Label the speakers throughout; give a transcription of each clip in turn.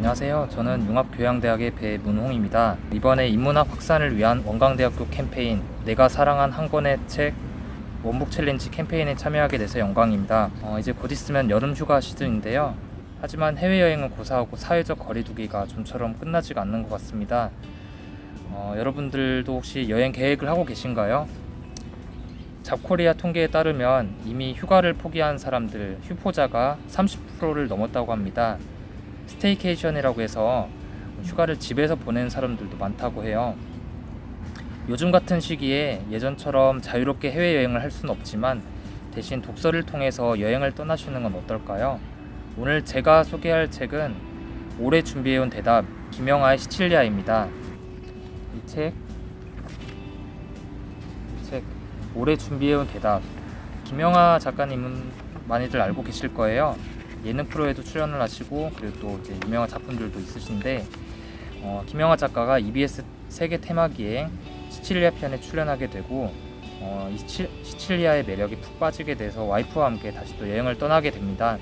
Speaker 1: 안녕하세요. 저는 융합교양대학의 배문홍입니다. 이번에 인문학 확산을 위한 원광대학교 캠페인 내가 사랑한 한 권의 책 원북 챌린지 캠페인에 참여하게 돼서 영광입니다. 어, 이제 곧 있으면 여름 휴가 시즌인데요. 하지만 해외여행은 고사하고 사회적 거리두기가 좀처럼 끝나지가 않는 것 같습니다. 어, 여러분들도 혹시 여행 계획을 하고 계신가요? 잡코리아 통계에 따르면 이미 휴가를 포기한 사람들 휴포자가 30%를 넘었다고 합니다. 스테이케이션이라고 해서 휴가를 집에서 보내는 사람들도 많다고 해요. 요즘 같은 시기에 예전처럼 자유롭게 해외여행을 할 수는 없지만 대신 독서를 통해서 여행을 떠나시는 건 어떨까요? 오늘 제가 소개할 책은 올해 준비해온 대답 김영하의 시칠리아입니다. 이 책, 이 책 올해 준비해온 대답 김영하 작가님은 많이들 알고 계실 거예요. 예능 프로에도 출연을 하시고 그리고 또 이제 유명한 작품들도 있으신데 어, 김영하 작가가 EBS 세계 테마기행 시칠리아 편에 출연하게 되고 어, 시칠리아의 매력에 푹 빠지게 돼서 와이프와 함께 다시 또 여행을 떠나게 됩니다.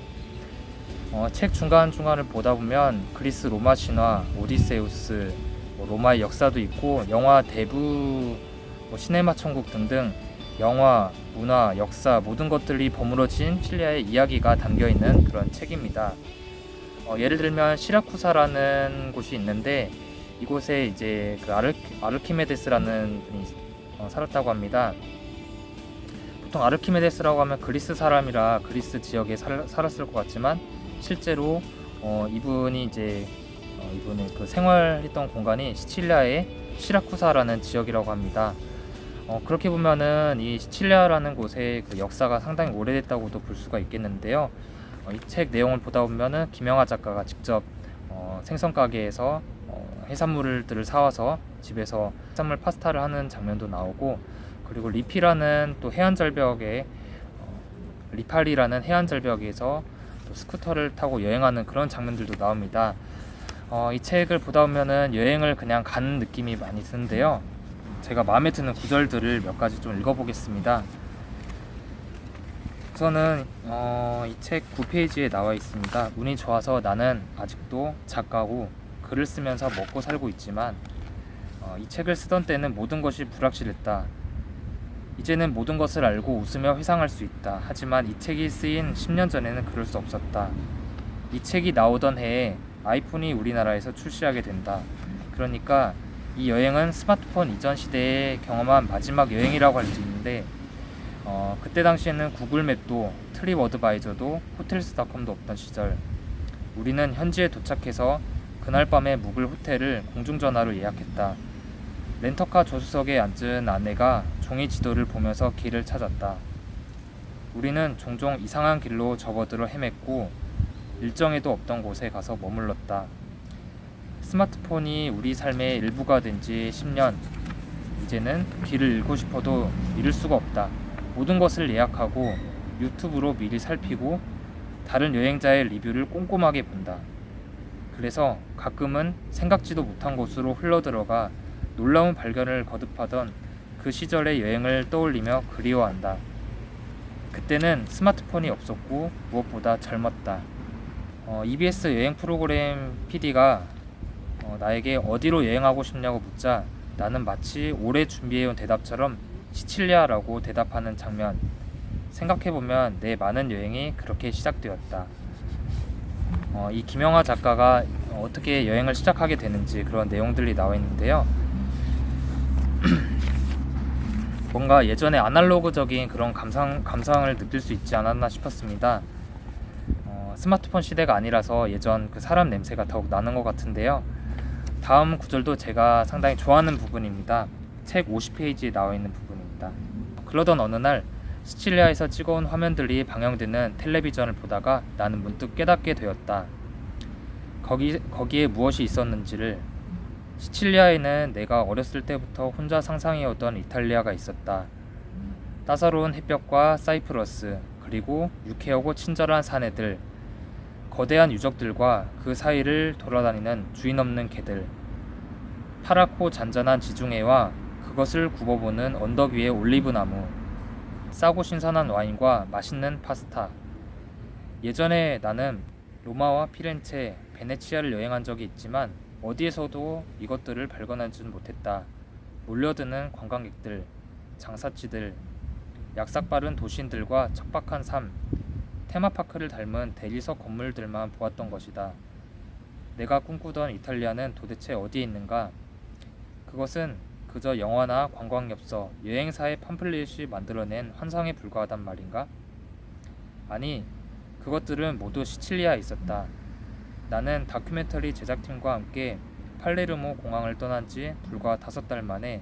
Speaker 1: 어, 책 중간 중간을 보다 보면 그리스 로마 신화, 오디세우스, 뭐 로마의 역사도 있고 영화 대부, 뭐 시네마 천국 등등 영화, 문화, 역사 모든 것들이 버무러진 칠리아의 이야기가 담겨 있는 그런 책입니다. 어, 예를 들면 시라쿠사라는 곳이 있는데 이곳에 이제 그 아르, 아르키메데스라는 분이 어, 살았다고 합니다. 보통 아르키메데스라고 하면 그리스 사람이라 그리스 지역에 살, 살았을 것 같지만 실제로 어, 이분이 이제 어, 이분의 그 생활했던 공간이 시칠리아의 시라쿠사라는 지역이라고 합니다. 어, 그렇게 보면은 이 시칠리아라는 곳의 그 역사가 상당히 오래됐다고도 볼 수가 있겠는데요. 어, 이책 내용을 보다 보면은 김영하 작가가 직접 어, 생선 가게에서 어, 해산물들을 사와서 집에서 해산물 파스타를 하는 장면도 나오고 그리고 리피라는 또 해안 절벽에 어, 리팔리라는 해안 절벽에서 또 스쿠터를 타고 여행하는 그런 장면들도 나옵니다. 어, 이 책을 보다 보면은 여행을 그냥 가는 느낌이 많이 드는데요. 제가 마음에 드는 구절들을 몇 가지 좀 읽어보겠습니다. 우선은 어, 이책 9페이지에 나와 있습니다. 운이 좋아서 나는 아직도 작가고 글을 쓰면서 먹고 살고 있지만 어, 이 책을 쓰던 때는 모든 것이 불확실했다. 이제는 모든 것을 알고 웃으며 회상할 수 있다. 하지만 이 책이 쓰인 10년 전에는 그럴 수 없었다. 이 책이 나오던 해에 아이폰이 우리나라에서 출시하게 된다. 그러니까 이 여행은 스마트폰 이전 시대에 경험한 마지막 여행이라고 할 수 있는데 어, 그때 당시에는 구글맵도 트립 어드바이저도 호텔스닷컴도 없던 시절 우리는 현지에 도착해서 그날 밤에 묵을 호텔을 공중전화로 예약했다. 렌터카 조수석에 앉은 아내가 종이 지도를 보면서 길을 찾았다. 우리는 종종 이상한 길로 접어들어 헤맸고 일정에도 없던 곳에 가서 머물렀다. 스마트폰이 우리 삶의 일부가 된 지 10년. 이제는 길을 잃고 싶어도 잃을 수가 없다. 모든 것을 예약하고 유튜브로 미리 살피고 다른 여행자의 리뷰를 꼼꼼하게 본다. 그래서 가끔은 생각지도 못한 곳으로 흘러들어가 놀라운 발견을 거듭하던 그 시절의 여행을 떠올리며 그리워한다. 그때는 스마트폰이 없었고 무엇보다 젊었다. 어, EBS 여행 프로그램 PD가 어, 나에게 어디로 여행하고 싶냐고 묻자 나는 마치 오래 준비해온 대답처럼 시칠리아라고 대답하는 장면. 생각해보면 내 많은 여행이 그렇게 시작되었다. 어, 이 김영하 작가가 어떻게 여행을 시작하게 되는지 그런 내용들이 나와 있는데요. 뭔가 예전에 아날로그적인 그런 감상, 감상을 느낄 수 있지 않았나 싶었습니다. 어, 스마트폰 시대가 아니라서 예전 그 사람 냄새가 더욱 나는 것 같은데요. 다음 구절도 제가 상당히 좋아하는 부분입니다. 책 50페이지에 나와 있는 부분입니다. 그러던 어느 날 시칠리아에서 찍어온 화면들이 방영되는 텔레비전을 보다가 나는 문득 깨닫게 되었다. 거기, 거기에 무엇이 있었는지를 시칠리아에는 내가 어렸을 때부터 혼자 상상해오던 이탈리아가 있었다. 따사로운 햇볕과 사이프러스, 그리고 유쾌하고 친절한 사내들, 거대한 유적들과 그 사이를 돌아다니는 주인 없는 개들, 파랗고 잔잔한 지중해와 그것을 굽어보는 언덕 위의 올리브 나무, 싸고 신선한 와인과 맛있는 파스타. 예전에 나는 로마와 피렌체, 베네치아를 여행한 적이 있지만 어디에서도 이것들을 발견하지는 못했다. 몰려드는 관광객들, 장사치들, 약삭빠른 도시인들과 척박한 삶, 테마파크를 닮은 대리석 건물들만 보았던 것이다. 내가 꿈꾸던 이탈리아는 도대체 어디에 있는가? 그것은 그저 영화나 관광엽서, 여행사의 팜플렛이 만들어낸 환상에 불과하단 말인가? 아니, 그것들은 모두 시칠리아에 있었다. 나는 다큐멘터리 제작팀과 함께 팔레르모 공항을 떠난 지 불과 다섯 달 만에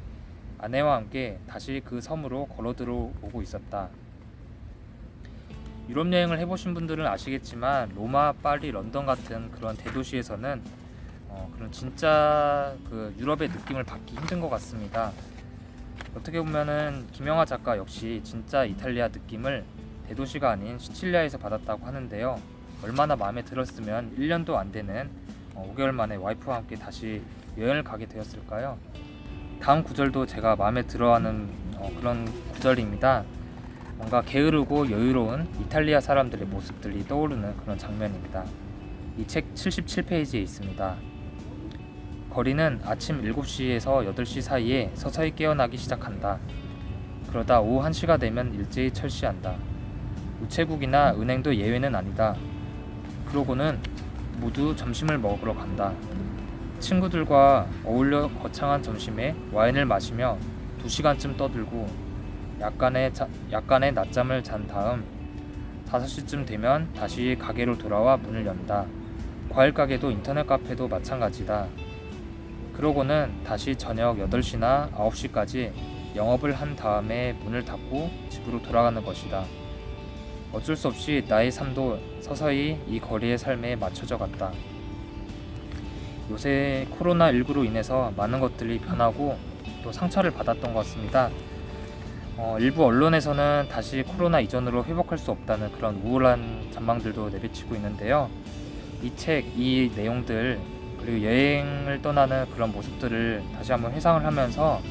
Speaker 1: 아내와 함께 다시 그 섬으로 걸어 들어오고 있었다. 유럽 여행을 해보신 분들은 아시겠지만 로마, 파리, 런던 같은 그런 대도시에서는 어, 그런 진짜 그 유럽의 느낌을 받기 힘든 것 같습니다. 어떻게 보면은 김영하 작가 역시 진짜 이탈리아 느낌을 대도시가 아닌 시칠리아에서 받았다고 하는데요. 얼마나 마음에 들었으면 1년도 안 되는 어, 5개월 만에 와이프와 함께 다시 여행을 가게 되었을까요? 다음 구절도 제가 마음에 들어하는 어, 그런 구절입니다. 뭔가 게으르고 여유로운 이탈리아 사람들의 모습들이 떠오르는 그런 장면입니다. 이 책 77페이지에 있습니다. 거리는 아침 7시에서 8시 사이에 서서히 깨어나기 시작한다. 그러다 오후 1시가 되면 일제히 철시한다. 우체국이나 은행도 예외는 아니다. 그러고는 모두 점심을 먹으러 간다. 친구들과 어울려 거창한 점심에 와인을 마시며 2시간쯤 떠들고 약간의, 자, 약간의 낮잠을 잔 다음 5시쯤 되면 다시 가게로 돌아와 문을 연다. 과일 가게도 인터넷 카페도 마찬가지다. 그러고는 다시 저녁 8시나 9시까지 영업을 한 다음에 문을 닫고 집으로 돌아가는 것이다. 어쩔 수 없이 나의 삶도 서서히 이 거리의 삶에 맞춰져 갔다. 요새 코로나19로 인해서 많은 것들이 변하고 또 상처를 받았던 것 같습니다. 어, 일부 언론에서는 다시 코로나 이전으로 회복할 수 없다는 그런 우울한 전망들도 내비치고 있는데요. 이 책, 이 내용들, 그리고 여행을 떠나는 그런 모습들을 다시 한번 회상을 하면서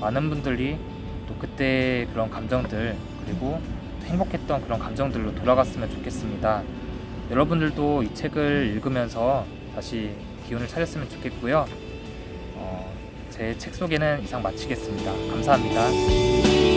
Speaker 1: 많은 분들이 또 그때 그런 감정들, 그리고 행복했던 그런 감정들로 돌아갔으면 좋겠습니다. 여러분들도 이 책을 읽으면서 다시 기운을 차렸으면 좋겠고요. 어, 제책 소개는 이상 마치겠습니다. 감사합니다.